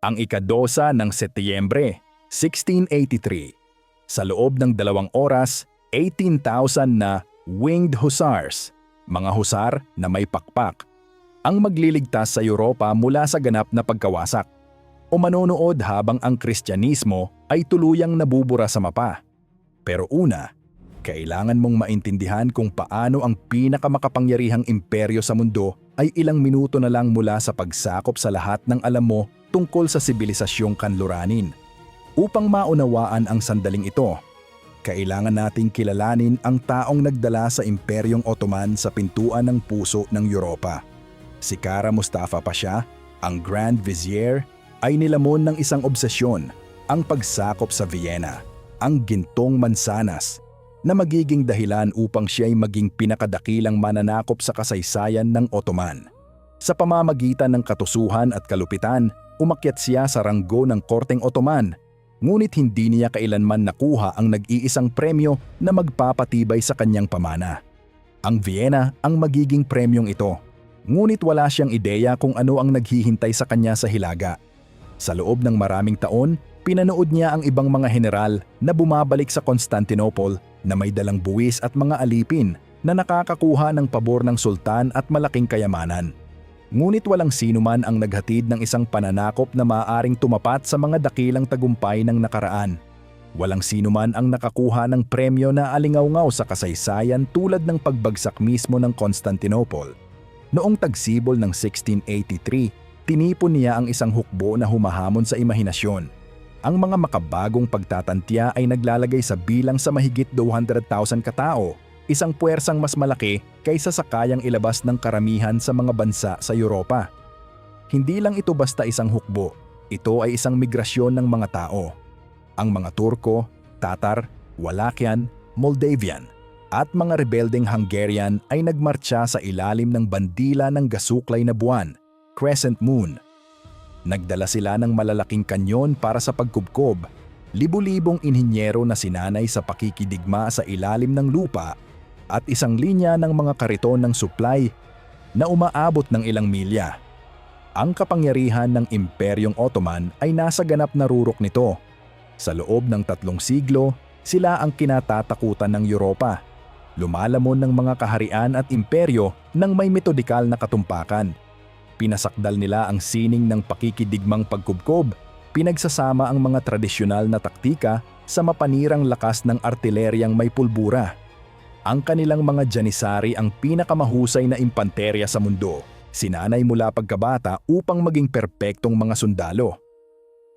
ang ikadosa ng Setyembre, 1683. Sa loob ng dalawang oras, 18,000 na winged hussars, mga husar na may pakpak, ang magliligtas sa Europa mula sa ganap na pagkawasak o manonood habang ang Kristyanismo ay tuluyang nabubura sa mapa. Pero una, kailangan mong maintindihan kung paano ang pinakamakapangyarihang imperyo sa mundo ay ilang minuto na lang mula sa pagsakop sa lahat ng alam mo tungkol sa sibilisasyong kanluranin. Upang maunawaan ang sandaling ito, kailangan nating kilalanin ang taong nagdala sa Imperyong Ottoman sa pintuan ng puso ng Europa. Si Kara Mustafa Pasha, ang Grand Vizier, ay nilamon ng isang obsesyon, ang pagsakop sa Vienna, ang gintong mansanas, na magiging dahilan upang siya ay maging pinakadakilang mananakop sa kasaysayan ng Ottoman. Sa pamamagitan ng katusuhan at kalupitan, umakyat siya sa ranggo ng Korteng Ottoman, ngunit hindi niya kailanman nakuha ang nag-iisang premyo na magpapatibay sa kanyang pamana. Ang Vienna ang magiging premyong ito, ngunit wala siyang ideya kung ano ang naghihintay sa kanya sa Hilaga. Sa loob ng maraming taon, pinanood niya ang ibang mga general na bumabalik sa Constantinople na may dalang buwis at mga alipin na nakakakuha ng pabor ng sultan at malaking kayamanan. Ngunit walang sino man ang naghatid ng isang pananakop na maaaring tumapat sa mga dakilang tagumpay ng nakaraan. Walang sino man ang nakakuha ng premyo na alingawngaw sa kasaysayan tulad ng pagbagsak mismo ng Constantinople. Noong tagsibol ng 1683, tinipon niya ang isang hukbo na humahamon sa imahinasyon. Ang mga makabagong pagtatantya ay naglalagay sa bilang sa mahigit 200,000 katao, isang puwersang mas malaki kaysa sa kayang ilabas ng karamihan sa mga bansa sa Europa. Hindi lang ito basta isang hukbo, ito ay isang migrasyon ng mga tao. Ang mga Turko, Tatar, Walakian, Moldavian, at mga rebelding Hungarian ay nagmartsa sa ilalim ng bandila ng gasuklay na buwan, Crescent Moon. Nagdala sila ng malalaking kanyon para sa pagkubkob, libu-libong inhinyero na sinanay sa pakikidigma sa ilalim ng lupa at isang linya ng mga kariton ng supply na umaabot ng ilang milya. Ang kapangyarihan ng Imperyong Ottoman ay nasa ganap na rurok nito. Sa loob ng tatlong siglo, sila ang kinatatakutan ng Europa. Lumalamon ng mga kaharian at imperyo ng may metodikal na katumpakan. Pinasakdal nila ang sining ng pakikidigmang pagkubkob, pinagsasama ang mga tradisyonal na taktika sa mapanirang lakas ng artileryang may pulbura. Ang kanilang mga janisari ang pinakamahusay na impanterya sa mundo, sinanay mula pagkabata upang maging perpektong mga sundalo.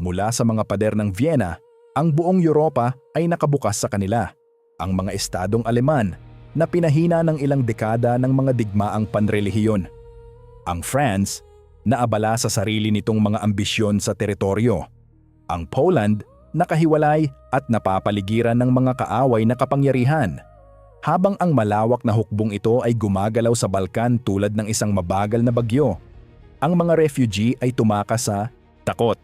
Mula sa mga pader ng Vienna, ang buong Europa ay nakabukas sa kanila. Ang mga estadong Aleman na pinahina ng ilang dekada ng mga digmaang panrelihiyon. Ang France na abala sa sarili nitong mga ambisyon sa teritoryo. Ang Poland nakahiwalay at napapaligiran ng mga kaaway na kapangyarihan. Habang ang malawak na hukbong ito ay gumagalaw sa Balkan tulad ng isang mabagal na bagyo. Ang mga refugee ay tumakas sa takot.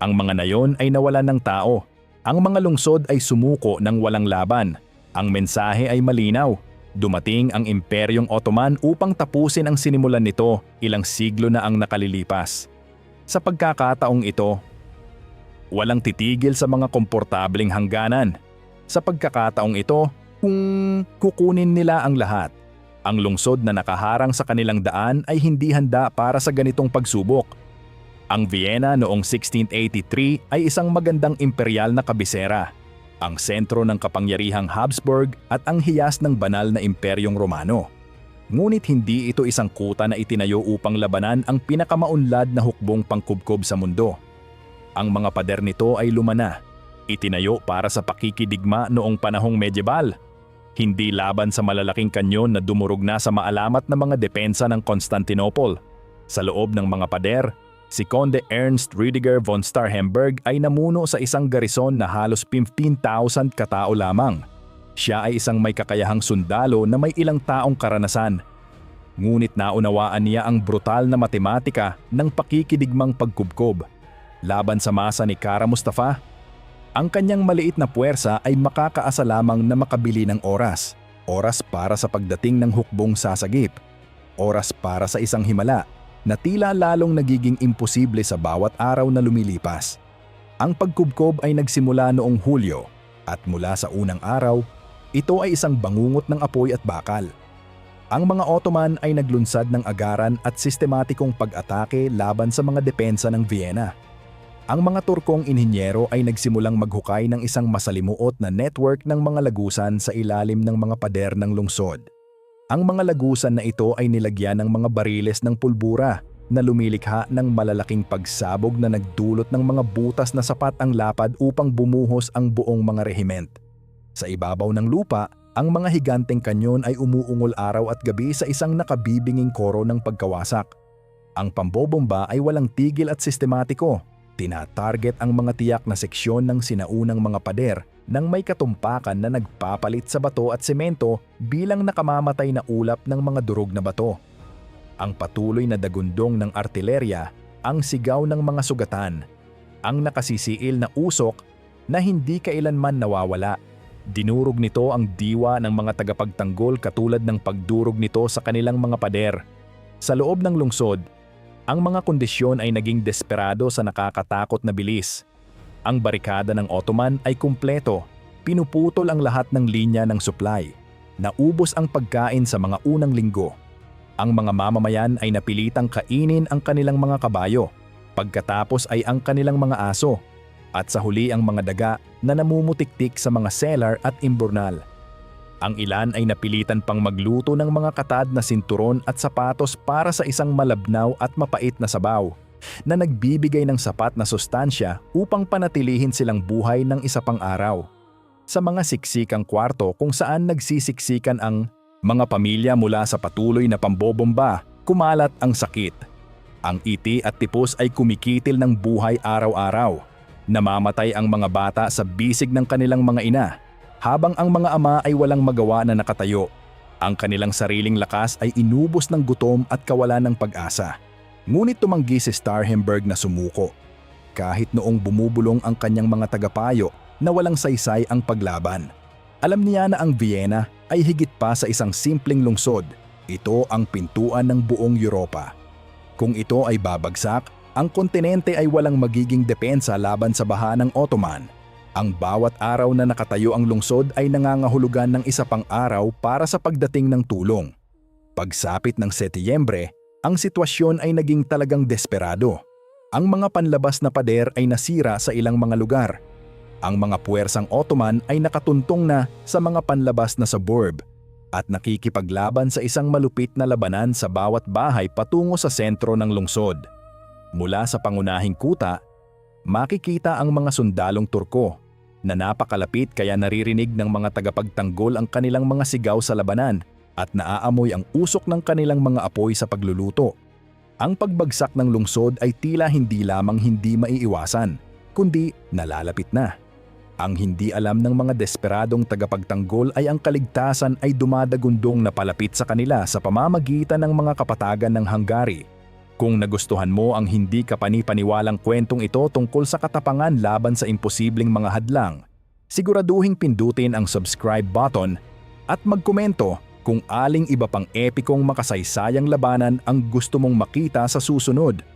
Ang mga nayon ay nawalan ng tao. Ang mga lungsod ay sumuko ng walang laban. Ang mensahe ay malinaw. Dumating ang Imperyong Ottoman upang tapusin ang sinimulan nito ilang siglo na ang nakalilipas. Sa pagkakataong ito, walang titigil sa mga komportabling hangganan. Sa pagkakataong ito, kung kukunin nila ang lahat, ang lungsod na nakaharang sa kanilang daan ay hindi handa para sa ganitong pagsubok. Ang Vienna noong 1683 ay isang magandang imperial na kabisera, ang sentro ng kapangyarihang Habsburg at ang hiyas ng banal na imperyong Romano. Ngunit hindi ito isang kuta na itinayo upang labanan ang pinakamaunlad na hukbong pangkubkob sa mundo. Ang mga pader nito ay lumana. Itinayo para sa pakikidigma noong panahong medieval. Hindi laban sa malalaking kanyon na dumurog na sa maalamat na mga depensa ng Constantinople. Sa loob ng mga pader, si Conde Ernst Rüdiger von Starhemberg ay namuno sa isang garison na halos 15,000 katao lamang. Siya ay isang may kakayahang sundalo na may ilang taong karanasan. Ngunit naunawaan niya ang brutal na matematika ng pakikidigmang pagkubkob. Laban sa masa ni Kara Mustafa, ang kanyang maliit na puwersa ay makakaasa lamang na makabili ng oras. Oras para sa pagdating ng hukbong sasagip. Oras para sa isang himala na tila lalong nagiging imposible sa bawat araw na lumilipas. Ang pagkubkob ay nagsimula noong Hulyo at mula sa unang araw, ito ay isang bangungot ng apoy at bakal. Ang mga Ottoman ay naglunsad ng agaran at sistematikong pag-atake laban sa mga depensa ng Vienna. Ang mga Turkong inhinyero ay nagsimulang maghukay ng isang masalimuot na network ng mga lagusan sa ilalim ng mga pader ng lungsod. Ang mga lagusan na ito ay nilagyan ng mga bariles ng pulbura na lumilikha ng malalaking pagsabog na nagdulot ng mga butas na sapat ang lapad upang bumuhos ang buong mga rehiment. Sa ibabaw ng lupa, ang mga higanteng kanyon ay umuungol araw at gabi sa isang nakabibinging koro ng pagkawasak. Ang pambobomba ay walang tigil at sistematiko. Tinatarget ang mga tiyak na seksyon ng sinaunang mga pader nang may katumpakan na nagpapalit sa bato at semento bilang nakamamatay na ulap ng mga durog na bato. Ang patuloy na dagundong ng artilerya, ang sigaw ng mga sugatan, ang nakasisiil na usok na hindi kailanman nawawala Dinurog nito ang diwa ng mga tagapagtanggol katulad ng pagdurog nito sa kanilang mga pader. Sa loob ng lungsod, ang mga kondisyon ay naging desperado sa nakakatakot na bilis. Ang barikada ng Ottoman ay kumpleto, pinuputol ang lahat ng linya ng supply. Naubos ang pagkain sa mga unang linggo. Ang mga mamamayan ay napilitang kainin ang kanilang mga kabayo, pagkatapos ay ang kanilang mga aso at sa huli ang mga daga na namumutiktik sa mga cellar at imburnal. Ang ilan ay napilitan pang magluto ng mga katad na sinturon at sapatos para sa isang malabnaw at mapait na sabaw na nagbibigay ng sapat na sustansya upang panatilihin silang buhay ng isa pang araw. Sa mga siksikang kwarto kung saan nagsisiksikan ang mga pamilya mula sa patuloy na pambobomba, kumalat ang sakit. Ang iti at tipos ay kumikitil ng buhay araw-araw Namamatay ang mga bata sa bisig ng kanilang mga ina, habang ang mga ama ay walang magawa na nakatayo. Ang kanilang sariling lakas ay inubos ng gutom at kawalan ng pag-asa. Ngunit tumanggi si Starhemberg na sumuko. Kahit noong bumubulong ang kanyang mga tagapayo na walang saysay ang paglaban. Alam niya na ang Vienna ay higit pa sa isang simpleng lungsod. Ito ang pintuan ng buong Europa. Kung ito ay babagsak, ang kontinente ay walang magiging depensa laban sa baha ng Ottoman. Ang bawat araw na nakatayo ang lungsod ay nangangahulugan ng isa pang araw para sa pagdating ng tulong. Pagsapit ng Setyembre, ang sitwasyon ay naging talagang desperado. Ang mga panlabas na pader ay nasira sa ilang mga lugar. Ang mga puwersang Ottoman ay nakatuntong na sa mga panlabas na suburb at nakikipaglaban sa isang malupit na labanan sa bawat bahay patungo sa sentro ng lungsod. Mula sa pangunahing kuta, makikita ang mga sundalong Turko na napakalapit kaya naririnig ng mga tagapagtanggol ang kanilang mga sigaw sa labanan at naaamoy ang usok ng kanilang mga apoy sa pagluluto. Ang pagbagsak ng lungsod ay tila hindi lamang hindi maiiwasan, kundi nalalapit na. Ang hindi alam ng mga desperadong tagapagtanggol ay ang kaligtasan ay dumadagundong na palapit sa kanila sa pamamagitan ng mga kapatagan ng Hungary kung nagustuhan mo ang hindi kapani-paniwalang kwentong ito tungkol sa katapangan laban sa imposibleng mga hadlang, siguraduhing pindutin ang subscribe button at magkomento kung aling iba pang epikong makasaysayang labanan ang gusto mong makita sa susunod.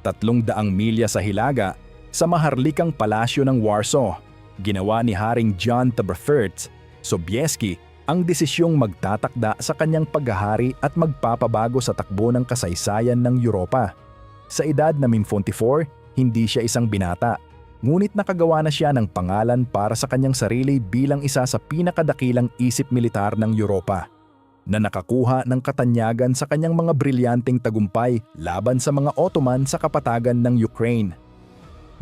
Tatlong daang milya sa Hilaga, sa maharlikang palasyo ng Warsaw, ginawa ni Haring John III Sobieski ang desisyong magtatakda sa kanyang paghahari at magpapabago sa takbo ng kasaysayan ng Europa. Sa edad na 54, hindi siya isang binata, ngunit nakagawa na siya ng pangalan para sa kanyang sarili bilang isa sa pinakadakilang isip militar ng Europa na nakakuha ng katanyagan sa kanyang mga brilyanteng tagumpay laban sa mga Ottoman sa kapatagan ng Ukraine.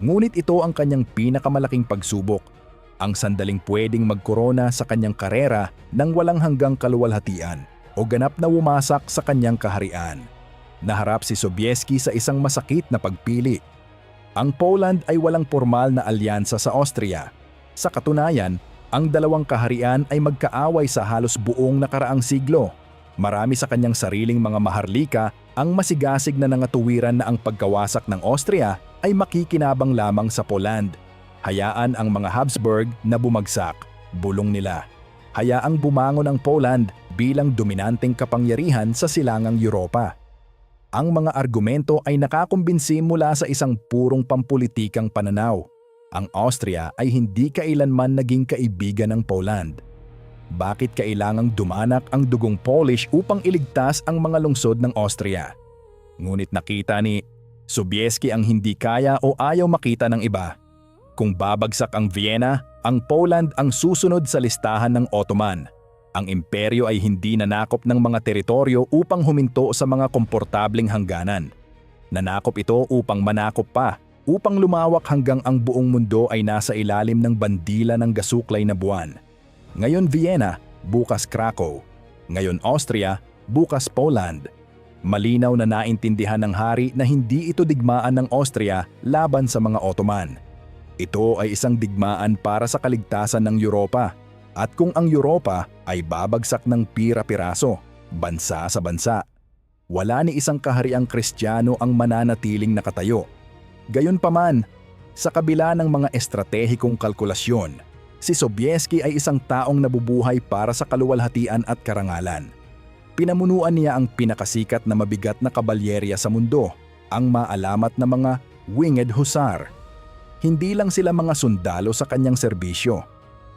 Ngunit ito ang kanyang pinakamalaking pagsubok ang sandaling pwedeng magkorona sa kanyang karera nang walang hanggang kaluwalhatian o ganap na wumasak sa kanyang kaharian. Naharap si Sobieski sa isang masakit na pagpili. Ang Poland ay walang formal na alyansa sa Austria. Sa katunayan, ang dalawang kaharian ay magkaaway sa halos buong nakaraang siglo. Marami sa kanyang sariling mga maharlika ang masigasig na nangatuwiran na ang pagkawasak ng Austria ay makikinabang lamang sa Poland Hayaan ang mga Habsburg na bumagsak, bulong nila. Hayaang bumangon ang Poland bilang dominanteng kapangyarihan sa silangang Europa. Ang mga argumento ay nakakumbinsi mula sa isang purong pampulitikang pananaw. Ang Austria ay hindi kailanman naging kaibigan ng Poland. Bakit kailangang dumanak ang dugong Polish upang iligtas ang mga lungsod ng Austria? Ngunit nakita ni Sobieski ang hindi kaya o ayaw makita ng iba. Kung babagsak ang Vienna, ang Poland ang susunod sa listahan ng Ottoman. Ang imperyo ay hindi nanakop ng mga teritoryo upang huminto sa mga komportabling hangganan. Nanakop ito upang manakop pa, upang lumawak hanggang ang buong mundo ay nasa ilalim ng bandila ng gasuklay na buwan. Ngayon Vienna, bukas Krakow. Ngayon Austria, bukas Poland. Malinaw na naintindihan ng hari na hindi ito digmaan ng Austria laban sa mga Ottoman. Ito ay isang digmaan para sa kaligtasan ng Europa. At kung ang Europa ay babagsak ng pira-piraso, bansa sa bansa, wala ni isang kahariang kristyano ang mananatiling nakatayo. Gayunpaman, sa kabila ng mga estratehikong kalkulasyon, si Sobieski ay isang taong nabubuhay para sa kaluwalhatian at karangalan. Pinamunuan niya ang pinakasikat na mabigat na kabalyerya sa mundo, ang maalamat na mga winged hussar. Hindi lang sila mga sundalo sa kanyang serbisyo,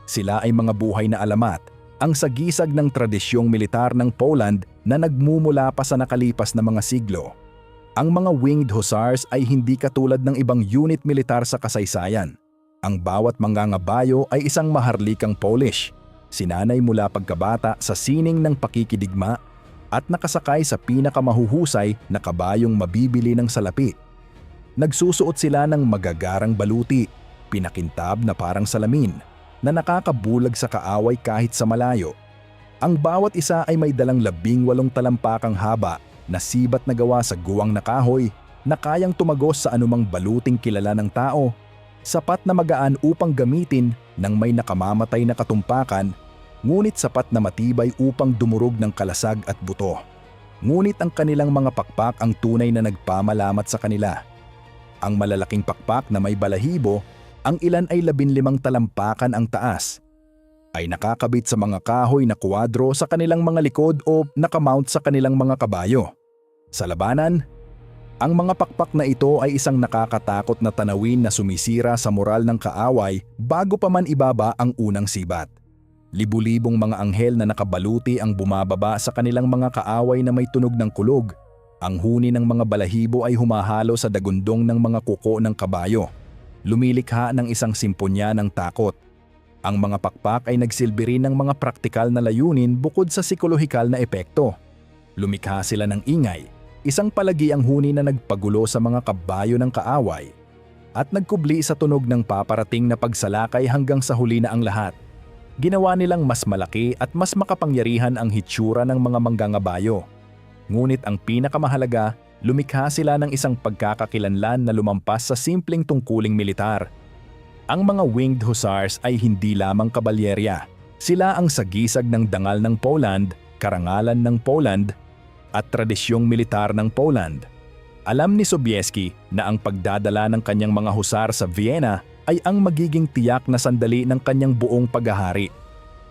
sila ay mga buhay na alamat, ang sagisag ng tradisyong militar ng Poland na nagmumula pa sa nakalipas na mga siglo. Ang mga winged hussars ay hindi katulad ng ibang unit militar sa kasaysayan. Ang bawat mangangabayo ay isang maharlikang Polish, sinanay mula pagkabata sa sining ng pakikidigma at nakasakay sa pinakamahuhusay na kabayong mabibili ng salapi. Nagsusuot sila ng magagarang baluti, pinakintab na parang salamin, na nakakabulag sa kaaway kahit sa malayo. Ang bawat isa ay may dalang labing walong talampakang haba na sibat na gawa sa guwang na kahoy na kayang tumagos sa anumang baluting kilala ng tao, sapat na magaan upang gamitin ng may nakamamatay na katumpakan, ngunit sapat na matibay upang dumurog ng kalasag at buto. Ngunit ang kanilang mga pakpak ang tunay na nagpamalamat sa kanila. Ang malalaking pakpak na may balahibo ang ilan ay labinlimang talampakan ang taas. Ay nakakabit sa mga kahoy na kuwadro sa kanilang mga likod o nakamount sa kanilang mga kabayo. Sa labanan, ang mga pakpak na ito ay isang nakakatakot na tanawin na sumisira sa moral ng kaaway bago pa man ibaba ang unang sibat. Libu-libong mga anghel na nakabaluti ang bumababa sa kanilang mga kaaway na may tunog ng kulog. Ang huni ng mga balahibo ay humahalo sa dagundong ng mga kuko ng kabayo lumilikha ng isang simponya ng takot. Ang mga pakpak ay nagsilbi rin ng mga praktikal na layunin bukod sa psikolohikal na epekto. Lumikha sila ng ingay, isang palagi ang huni na nagpagulo sa mga kabayo ng kaaway at nagkubli sa tunog ng paparating na pagsalakay hanggang sa huli na ang lahat. Ginawa nilang mas malaki at mas makapangyarihan ang hitsura ng mga manggangabayo. Ngunit ang pinakamahalaga lumikha sila ng isang pagkakakilanlan na lumampas sa simpleng tungkuling militar. Ang mga winged hussars ay hindi lamang kabalyerya. Sila ang sagisag ng dangal ng Poland, karangalan ng Poland, at tradisyong militar ng Poland. Alam ni Sobieski na ang pagdadala ng kanyang mga husar sa Vienna ay ang magiging tiyak na sandali ng kanyang buong paghahari.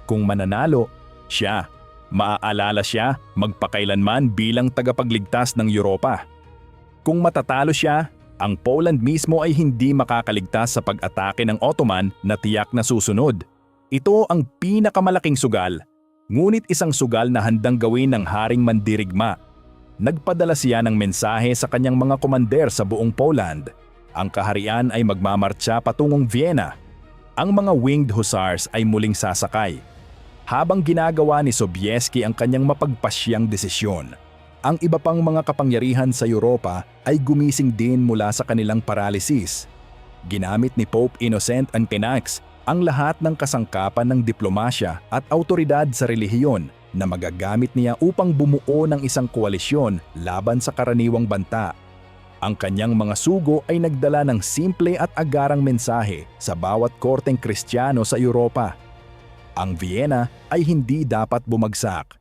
Kung mananalo, siya Maaalala siya magpakailanman bilang tagapagligtas ng Europa. Kung matatalo siya, ang Poland mismo ay hindi makakaligtas sa pag-atake ng Ottoman na tiyak na susunod. Ito ang pinakamalaking sugal, ngunit isang sugal na handang gawin ng Haring Mandirigma. Nagpadala siya ng mensahe sa kanyang mga komander sa buong Poland. Ang kaharian ay magmamartsa patungong Vienna. Ang mga winged hussars ay muling sasakay habang ginagawa ni Sobieski ang kanyang mapagpasyang desisyon. Ang iba pang mga kapangyarihan sa Europa ay gumising din mula sa kanilang paralysis. Ginamit ni Pope Innocent Antinax ang lahat ng kasangkapan ng diplomasya at autoridad sa relihiyon na magagamit niya upang bumuo ng isang koalisyon laban sa karaniwang banta. Ang kanyang mga sugo ay nagdala ng simple at agarang mensahe sa bawat korteng kristyano sa Europa ang Vienna ay hindi dapat bumagsak.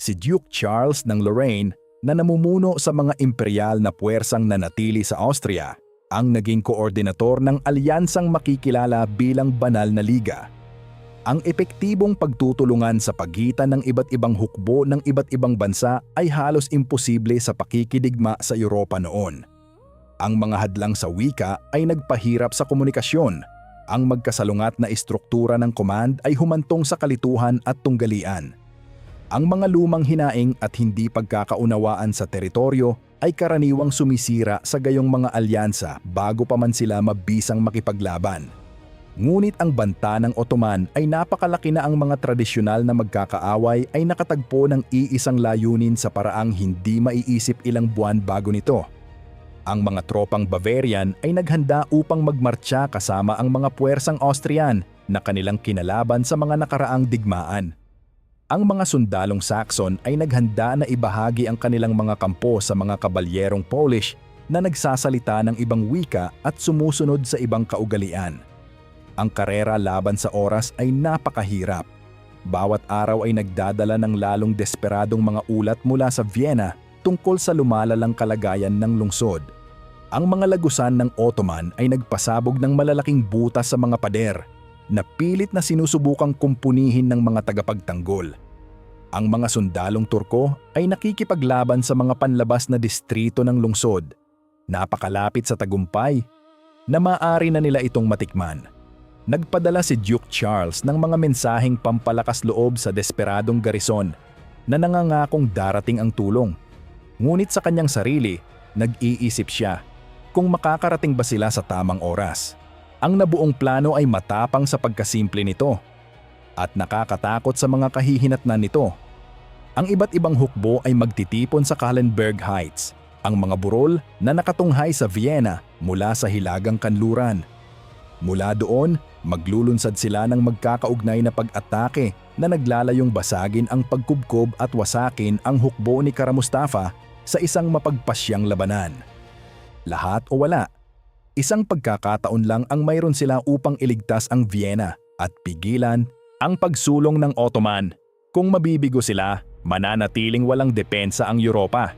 Si Duke Charles ng Lorraine na namumuno sa mga imperial na puwersang nanatili sa Austria ang naging koordinator ng alyansang makikilala bilang banal na liga. Ang epektibong pagtutulungan sa pagitan ng iba't ibang hukbo ng iba't ibang bansa ay halos imposible sa pakikidigma sa Europa noon. Ang mga hadlang sa wika ay nagpahirap sa komunikasyon. Ang magkasalungat na istruktura ng command ay humantong sa kalituhan at tunggalian. Ang mga lumang hinaing at hindi pagkakaunawaan sa teritoryo ay karaniwang sumisira sa gayong mga alyansa bago pa man sila mabisang makipaglaban. Ngunit ang banta ng Ottoman ay napakalaki na ang mga tradisyonal na magkakaaway ay nakatagpo ng iisang layunin sa paraang hindi maiisip ilang buwan bago nito. Ang mga tropang Bavarian ay naghanda upang magmartsa kasama ang mga puwersang Austrian na kanilang kinalaban sa mga nakaraang digmaan. Ang mga sundalong Saxon ay naghanda na ibahagi ang kanilang mga kampo sa mga kabalyerong Polish na nagsasalita ng ibang wika at sumusunod sa ibang kaugalian. Ang karera laban sa oras ay napakahirap. Bawat araw ay nagdadala ng lalong desperadong mga ulat mula sa Vienna tungkol sa lumalalang kalagayan ng lungsod. Ang mga lagusan ng Ottoman ay nagpasabog ng malalaking butas sa mga pader na pilit na sinusubukang kumpunihin ng mga tagapagtanggol. Ang mga sundalong Turko ay nakikipaglaban sa mga panlabas na distrito ng lungsod. Napakalapit sa tagumpay na maaari na nila itong matikman. Nagpadala si Duke Charles ng mga mensaheng pampalakas loob sa desperadong garison na nangangakong darating ang tulong. Ngunit sa kanyang sarili, nag-iisip siya kung makakarating ba sila sa tamang oras. Ang nabuong plano ay matapang sa pagkasimple nito at nakakatakot sa mga kahihinatnan nito. Ang iba't ibang hukbo ay magtitipon sa Kallenberg Heights, ang mga burol na nakatunghay sa Vienna mula sa hilagang kanluran. Mula doon, maglulunsad sila ng magkakaugnay na pag-atake na naglalayong basagin ang pagkubkob at wasakin ang hukbo ni Kara Mustafa sa isang mapagpasyang labanan. Lahat o wala, isang pagkakataon lang ang mayroon sila upang iligtas ang Vienna at pigilan ang pagsulong ng Ottoman. Kung mabibigo sila, mananatiling walang depensa ang Europa.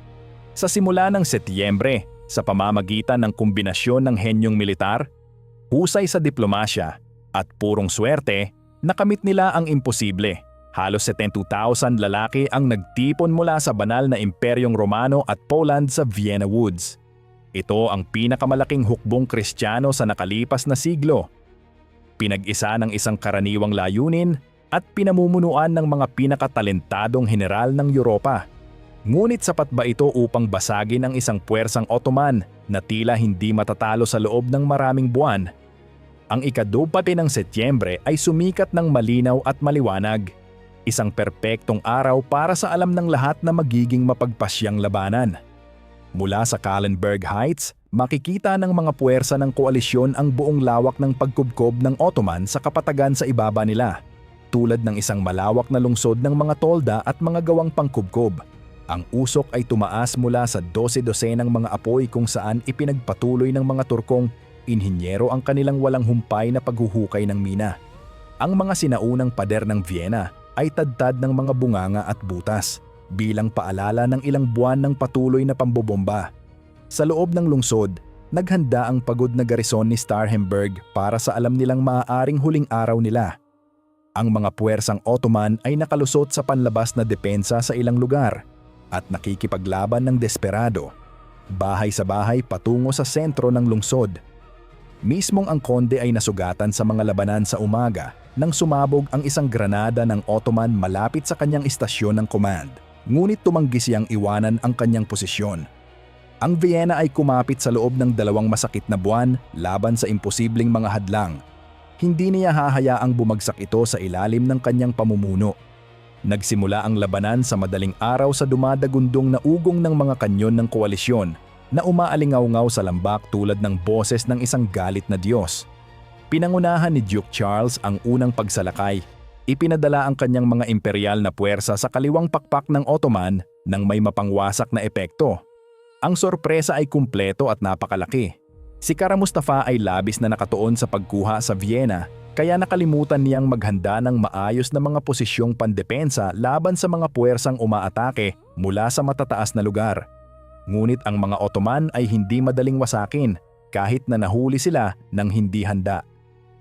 Sa simula ng Setyembre, sa pamamagitan ng kombinasyon ng henyong militar, husay sa diplomasya at purong swerte, nakamit nila ang imposible. Halos 72,000 lalaki ang nagtipon mula sa banal na Imperyong Romano at Poland sa Vienna Woods. Ito ang pinakamalaking hukbong kristyano sa nakalipas na siglo. Pinag-isa ng isang karaniwang layunin at pinamumunuan ng mga pinakatalentadong general ng Europa. Ngunit sapat ba ito upang basagin ang isang puwersang Ottoman na tila hindi matatalo sa loob ng maraming buwan ang ikadupati ng Setyembre ay sumikat ng malinaw at maliwanag. Isang perpektong araw para sa alam ng lahat na magiging mapagpasyang labanan. Mula sa Kallenberg Heights, makikita ng mga puwersa ng koalisyon ang buong lawak ng pagkubkob ng Ottoman sa kapatagan sa ibaba nila, tulad ng isang malawak na lungsod ng mga tolda at mga gawang pangkubkob. Ang usok ay tumaas mula sa 12-dosenang mga apoy kung saan ipinagpatuloy ng mga Turkong inhinyero ang kanilang walang humpay na paghuhukay ng mina. Ang mga sinaunang pader ng Vienna ay tadtad ng mga bunganga at butas bilang paalala ng ilang buwan ng patuloy na pambobomba. Sa loob ng lungsod, naghanda ang pagod na garison ni Starhemberg para sa alam nilang maaaring huling araw nila. Ang mga puwersang Ottoman ay nakalusot sa panlabas na depensa sa ilang lugar at nakikipaglaban ng desperado. Bahay sa bahay patungo sa sentro ng lungsod Mismong ang konde ay nasugatan sa mga labanan sa umaga nang sumabog ang isang granada ng Ottoman malapit sa kanyang istasyon ng command. Ngunit tumanggi siyang iwanan ang kanyang posisyon. Ang Vienna ay kumapit sa loob ng dalawang masakit na buwan laban sa imposibleng mga hadlang. Hindi niya hahayaang bumagsak ito sa ilalim ng kanyang pamumuno. Nagsimula ang labanan sa madaling araw sa dumadagundong na ugong ng mga kanyon ng koalisyon na umaalingaw-ngaw sa lambak tulad ng boses ng isang galit na Diyos. Pinangunahan ni Duke Charles ang unang pagsalakay. Ipinadala ang kanyang mga imperial na puwersa sa kaliwang pakpak ng Ottoman nang may mapangwasak na epekto. Ang sorpresa ay kumpleto at napakalaki. Si Kara Mustafa ay labis na nakatuon sa pagkuha sa Vienna kaya nakalimutan niyang maghanda ng maayos na mga posisyong pandepensa laban sa mga puwersang umaatake mula sa matataas na lugar. Ngunit ang mga Ottoman ay hindi madaling wasakin kahit na nahuli sila ng hindi handa.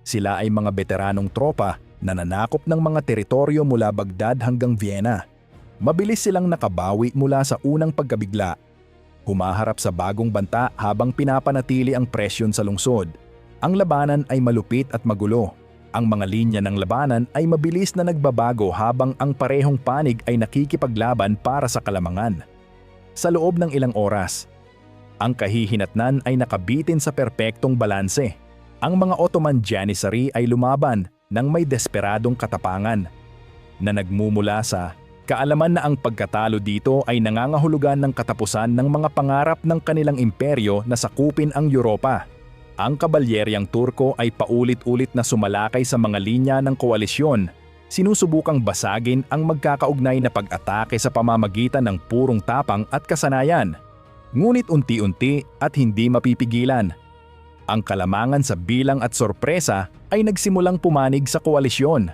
Sila ay mga veteranong tropa nananakop ng mga teritoryo mula Baghdad hanggang Vienna. Mabilis silang nakabawi mula sa unang pagkabigla. Humaharap sa bagong banta habang pinapanatili ang presyon sa lungsod. Ang labanan ay malupit at magulo. Ang mga linya ng labanan ay mabilis na nagbabago habang ang parehong panig ay nakikipaglaban para sa kalamangan. Sa loob ng ilang oras, ang kahihinatnan ay nakabitin sa perpektong balanse. Ang mga Ottoman Janissary ay lumaban ng may desperadong katapangan na nagmumula sa kaalaman na ang pagkatalo dito ay nangangahulugan ng katapusan ng mga pangarap ng kanilang imperyo na sakupin ang Europa. Ang kabalyeryang Turko ay paulit-ulit na sumalakay sa mga linya ng koalisyon, sinusubukang basagin ang magkakaugnay na pag-atake sa pamamagitan ng purong tapang at kasanayan. Ngunit unti-unti at hindi mapipigilan. Ang kalamangan sa bilang at sorpresa ay nagsimulang pumanig sa koalisyon.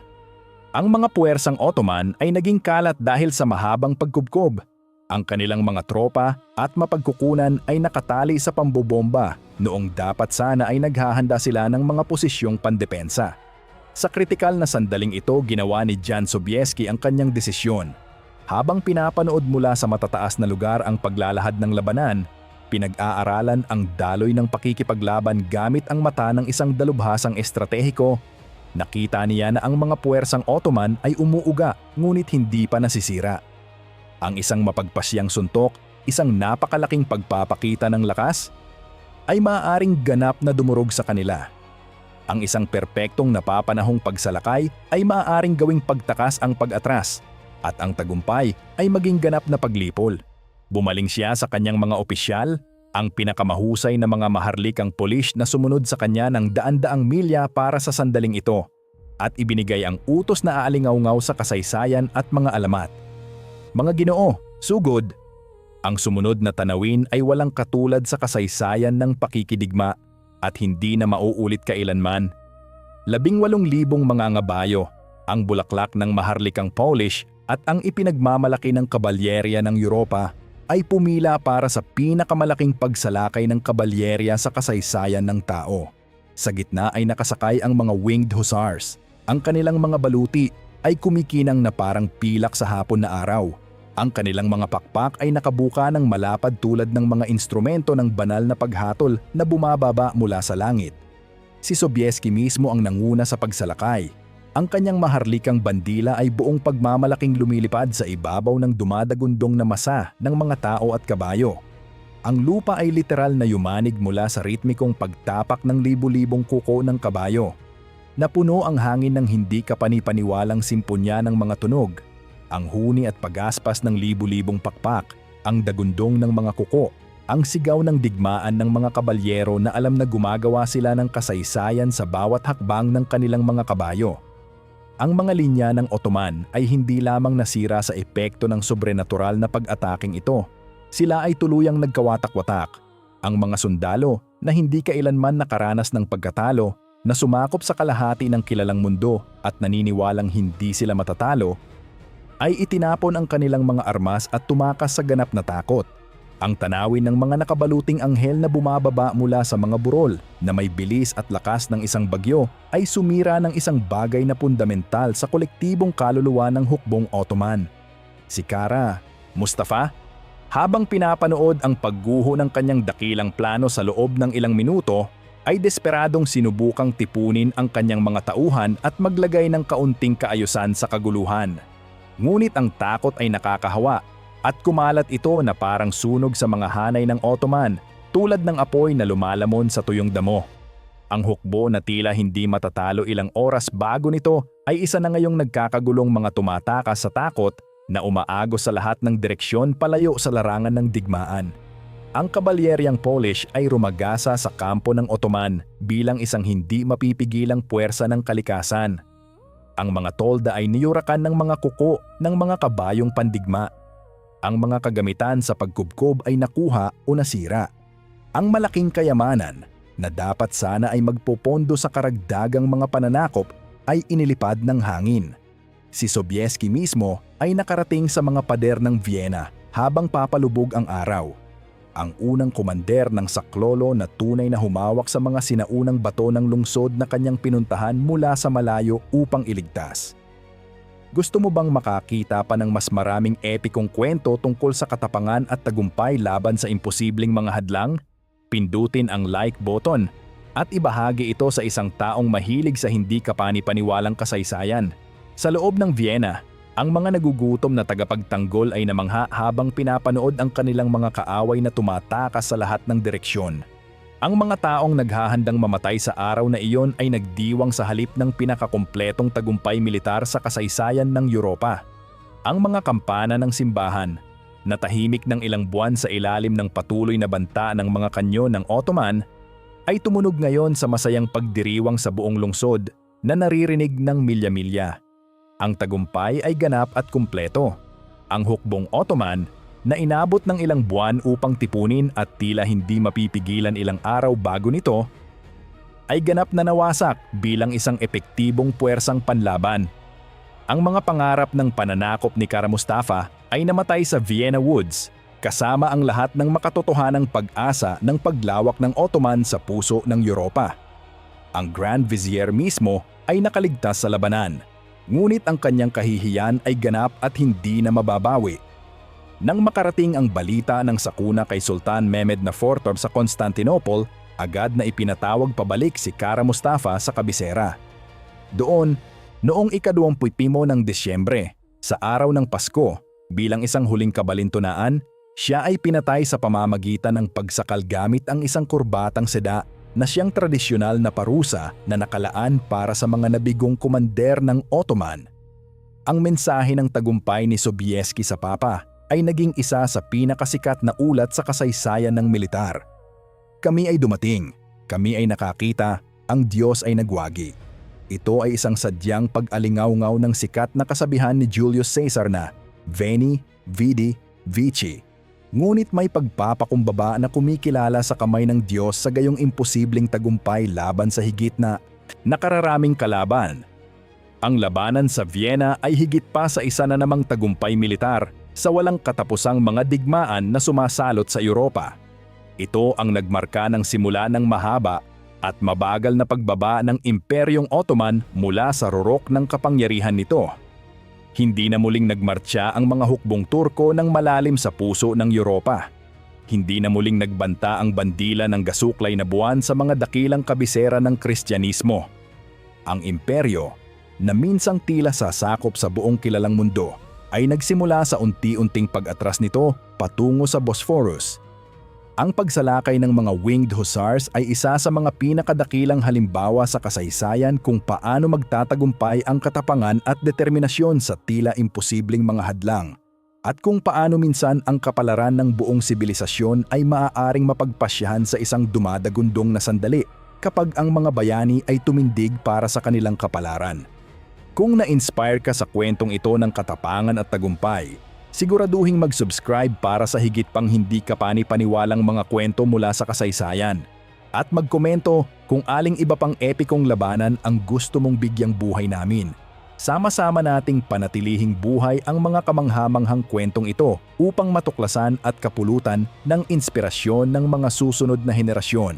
Ang mga puwersang Ottoman ay naging kalat dahil sa mahabang pagkubkob. Ang kanilang mga tropa at mapagkukunan ay nakatali sa pambobomba noong dapat sana ay naghahanda sila ng mga posisyong pandepensa. Sa kritikal na sandaling ito ginawa ni Jan Sobieski ang kanyang desisyon. Habang pinapanood mula sa matataas na lugar ang paglalahad ng labanan, pinag-aaralan ang daloy ng pakikipaglaban gamit ang mata ng isang dalubhasang estratehiko. Nakita niya na ang mga puwersang Ottoman ay umuuga ngunit hindi pa nasisira. Ang isang mapagpasyang suntok, isang napakalaking pagpapakita ng lakas, ay maaaring ganap na dumurog sa kanila. Ang isang perpektong napapanahong pagsalakay ay maaaring gawing pagtakas ang pag-atras at ang tagumpay ay maging ganap na paglipol. Bumaling siya sa kanyang mga opisyal, ang pinakamahusay na mga maharlikang polis na sumunod sa kanya ng daan-daang milya para sa sandaling ito at ibinigay ang utos na aalingaw-ngaw sa kasaysayan at mga alamat. Mga ginoo, sugod! Ang sumunod na tanawin ay walang katulad sa kasaysayan ng pakikidigma at hindi na mauulit kailanman. Labing walong libong mga ngabayo, ang bulaklak ng maharlikang Polish at ang ipinagmamalaki ng kabalyerya ng Europa ay pumila para sa pinakamalaking pagsalakay ng kabalyerya sa kasaysayan ng tao. Sa gitna ay nakasakay ang mga winged hussars. Ang kanilang mga baluti ay kumikinang na parang pilak sa hapon na araw. Ang kanilang mga pakpak ay nakabuka ng malapad tulad ng mga instrumento ng banal na paghatol na bumababa mula sa langit. Si Sobieski mismo ang nanguna sa pagsalakay. Ang kanyang maharlikang bandila ay buong pagmamalaking lumilipad sa ibabaw ng dumadagundong na masa ng mga tao at kabayo. Ang lupa ay literal na yumanig mula sa ritmikong pagtapak ng libu-libong kuko ng kabayo. Napuno ang hangin ng hindi kapanipaniwalang simponya ng mga tunog ang huni at pagaspas ng libu-libong pakpak, ang dagundong ng mga kuko, ang sigaw ng digmaan ng mga kabalyero na alam na gumagawa sila ng kasaysayan sa bawat hakbang ng kanilang mga kabayo. Ang mga linya ng Ottoman ay hindi lamang nasira sa epekto ng sobrenatural na pag-ataking ito. Sila ay tuluyang nagkawatak-watak. Ang mga sundalo na hindi kailanman nakaranas ng pagkatalo na sumakop sa kalahati ng kilalang mundo at naniniwalang hindi sila matatalo ay itinapon ang kanilang mga armas at tumakas sa ganap na takot. Ang tanawin ng mga nakabaluting anghel na bumababa mula sa mga burol na may bilis at lakas ng isang bagyo ay sumira ng isang bagay na fundamental sa kolektibong kaluluwa ng hukbong Ottoman. Si Kara, Mustafa, habang pinapanood ang pagguho ng kanyang dakilang plano sa loob ng ilang minuto, ay desperadong sinubukang tipunin ang kanyang mga tauhan at maglagay ng kaunting kaayusan sa kaguluhan. Ngunit ang takot ay nakakahawa at kumalat ito na parang sunog sa mga hanay ng Ottoman tulad ng apoy na lumalamon sa tuyong damo. Ang hukbo na tila hindi matatalo ilang oras bago nito ay isa na ngayong nagkakagulong mga tumatakas sa takot na umaagos sa lahat ng direksyon palayo sa larangan ng digmaan. Ang kabalyeryang Polish ay rumagasa sa kampo ng Ottoman bilang isang hindi mapipigilang puwersa ng kalikasan ang mga tolda ay niyurakan ng mga kuko ng mga kabayong pandigma. Ang mga kagamitan sa pagkubkob ay nakuha o nasira. Ang malaking kayamanan na dapat sana ay magpopondo sa karagdagang mga pananakop ay inilipad ng hangin. Si Sobieski mismo ay nakarating sa mga pader ng Vienna habang papalubog ang araw. ang unang komander ng Saklolo na tunay na humawak sa mga sinaunang bato ng lungsod na kanyang pinuntahan mula sa malayo upang iligtas. Gusto mo bang makakita pa ng mas maraming epikong kwento tungkol sa katapangan at tagumpay laban sa imposibleng mga hadlang? Pindutin ang like button at ibahagi ito sa isang taong mahilig sa hindi kapani-paniwalang kasaysayan. Sa loob ng Vienna, ang mga nagugutom na tagapagtanggol ay namangha habang pinapanood ang kanilang mga kaaway na tumatakas sa lahat ng direksyon. Ang mga taong naghahandang mamatay sa araw na iyon ay nagdiwang sa halip ng pinakakumpletong tagumpay militar sa kasaysayan ng Europa. Ang mga kampana ng simbahan, na tahimik ng ilang buwan sa ilalim ng patuloy na banta ng mga kanyo ng Ottoman, ay tumunog ngayon sa masayang pagdiriwang sa buong lungsod na naririnig ng milya-milya. Ang tagumpay ay ganap at kumpleto. Ang hukbong Ottoman na inabot ng ilang buwan upang tipunin at tila hindi mapipigilan ilang araw bago nito, ay ganap na nawasak bilang isang epektibong puwersang panlaban. Ang mga pangarap ng pananakop ni Kara Mustafa ay namatay sa Vienna Woods, kasama ang lahat ng makatotohanang pag-asa ng paglawak ng Ottoman sa puso ng Europa. Ang Grand Vizier mismo ay nakaligtas sa labanan ngunit ang kanyang kahihiyan ay ganap at hindi na mababawi. Nang makarating ang balita ng sakuna kay Sultan Mehmed na Fortov sa Constantinople, agad na ipinatawag pabalik si Kara Mustafa sa kabisera. Doon, noong ikaduwamputpimo ng Disyembre, sa araw ng Pasko, bilang isang huling kabalintunaan, siya ay pinatay sa pamamagitan ng pagsakal gamit ang isang kurbatang seda na siyang tradisyonal na parusa na nakalaan para sa mga nabigong kumander ng Ottoman. Ang mensahe ng tagumpay ni Sobieski sa Papa ay naging isa sa pinakasikat na ulat sa kasaysayan ng militar. Kami ay dumating, kami ay nakakita, ang Diyos ay nagwagi. Ito ay isang sadyang pag-alingaw-ngaw ng sikat na kasabihan ni Julius Caesar na Veni, Vidi, Vici Ngunit may pagpapakumbaba na kumikilala sa kamay ng Diyos sa gayong imposibleng tagumpay laban sa higit na nakararaming kalaban. Ang labanan sa Vienna ay higit pa sa isa na namang tagumpay militar sa walang katapusang mga digmaan na sumasalot sa Europa. Ito ang nagmarka ng simula ng mahaba at mabagal na pagbaba ng Imperyong Ottoman mula sa rurok ng kapangyarihan nito. Hindi na muling nagmartsa ang mga hukbong Turko ng malalim sa puso ng Europa. Hindi na muling nagbanta ang bandila ng gasuklay na buwan sa mga dakilang kabisera ng Kristyanismo. Ang imperyo, na minsang tila sasakop sa buong kilalang mundo, ay nagsimula sa unti-unting pag-atras nito patungo sa Bosphorus ang pagsalakay ng mga winged hussars ay isa sa mga pinakadakilang halimbawa sa kasaysayan kung paano magtatagumpay ang katapangan at determinasyon sa tila imposibleng mga hadlang. At kung paano minsan ang kapalaran ng buong sibilisasyon ay maaaring mapagpasyahan sa isang dumadagundong na sandali kapag ang mga bayani ay tumindig para sa kanilang kapalaran. Kung na-inspire ka sa kwentong ito ng katapangan at tagumpay, siguraduhing mag-subscribe para sa higit pang hindi kapani-paniwalang mga kwento mula sa kasaysayan. At magkomento kung aling iba pang epikong labanan ang gusto mong bigyang buhay namin. Sama-sama nating panatilihing buhay ang mga kamanghamanghang kwentong ito upang matuklasan at kapulutan ng inspirasyon ng mga susunod na henerasyon.